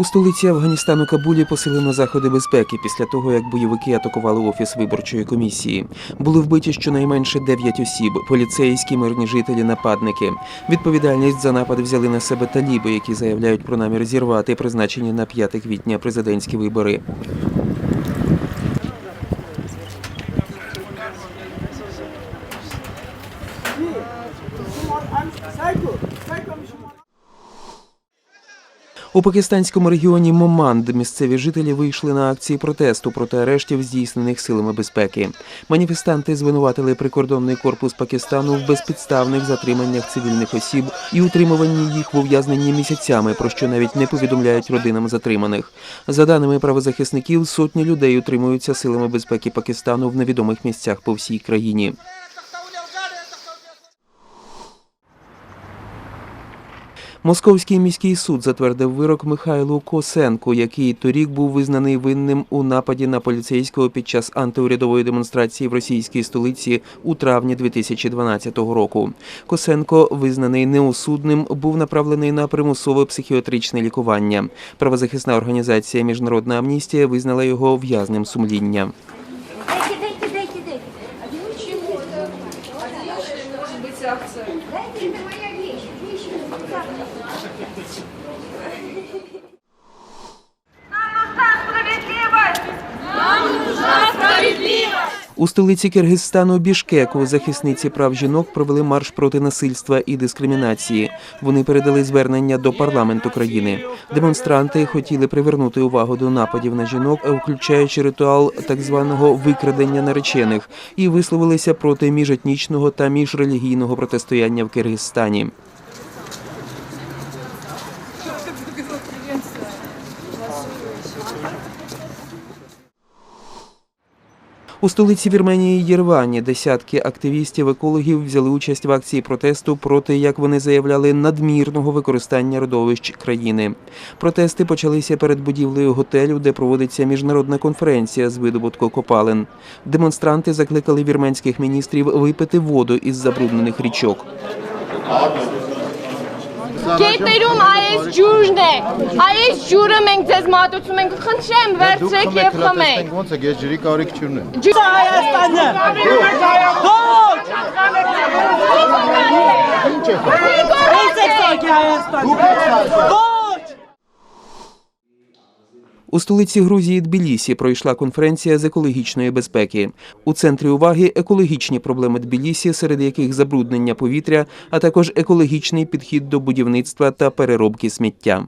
У столиці Афганістану Кабулі посилено заходи безпеки після того, як бойовики атакували офіс виборчої комісії. Були вбиті щонайменше 9 осіб, поліцейські, мирні жителі, нападники. Відповідальність за напад взяли на себе таліби, які заявляють про намір зірвати призначені на 5 квітня президентські вибори. У пакистанському регіоні Моманд місцеві жителі вийшли на акції протесту проти арештів, здійснених силами безпеки. Маніфестанти звинуватили прикордонний корпус Пакистану в безпідставних затриманнях цивільних осіб і утримуванні їх в ув'язненні місяцями, про що навіть не повідомляють родинам затриманих. За даними правозахисників, сотні людей утримуються силами безпеки Пакистану в невідомих місцях по всій країні. Московський міський суд затвердив вирок Михайлу Косенку, який торік був визнаний винним у нападі на поліцейського під час антиурядової демонстрації в російській столиці у травні 2012 року. Косенко, визнаний неосудним, був направлений на примусове психіатричне лікування. Правозахисна організація Міжнародна амністія визнала його в'язним сумління. Дайте, дайте, дайте, дайте. А ничего. Может быть акция. Дайте, это моя вещь. У столиці Киргизстану Бішкеку захисниці прав жінок провели марш проти насильства і дискримінації. Вони передали звернення до парламенту країни. Демонстранти хотіли привернути увагу до нападів на жінок, включаючи ритуал так званого викрадення наречених, і висловилися проти міжетнічного та міжрелігійного протистояння в Киргизстані. У столиці Вірменії Єрвані десятки активістів-екологів взяли участь в акції протесту проти, як вони заявляли, надмірного використання родовищ країни. Протести почалися перед будівлею готелю, де проводиться міжнародна конференція з видобутку копалин. Демонстранти закликали вірменських міністрів випити воду із забруднених річок. Գետերում այս ջուրն է։ Այս ջուրը մենք ձեզ մատուցում ենք, խնդրեմ վերցրեք եւ խմեք։ Ոնց է գեզ ջրի կարիք չունեն։ Հայաստանը Ո՞նց է սակի Հայաստանը Ոչ У столиці Грузії Тбілісі пройшла конференція з екологічної безпеки. У центрі уваги екологічні проблеми Тбілісі, серед яких забруднення повітря, а також екологічний підхід до будівництва та переробки сміття.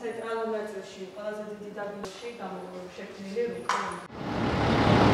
Центральному централом.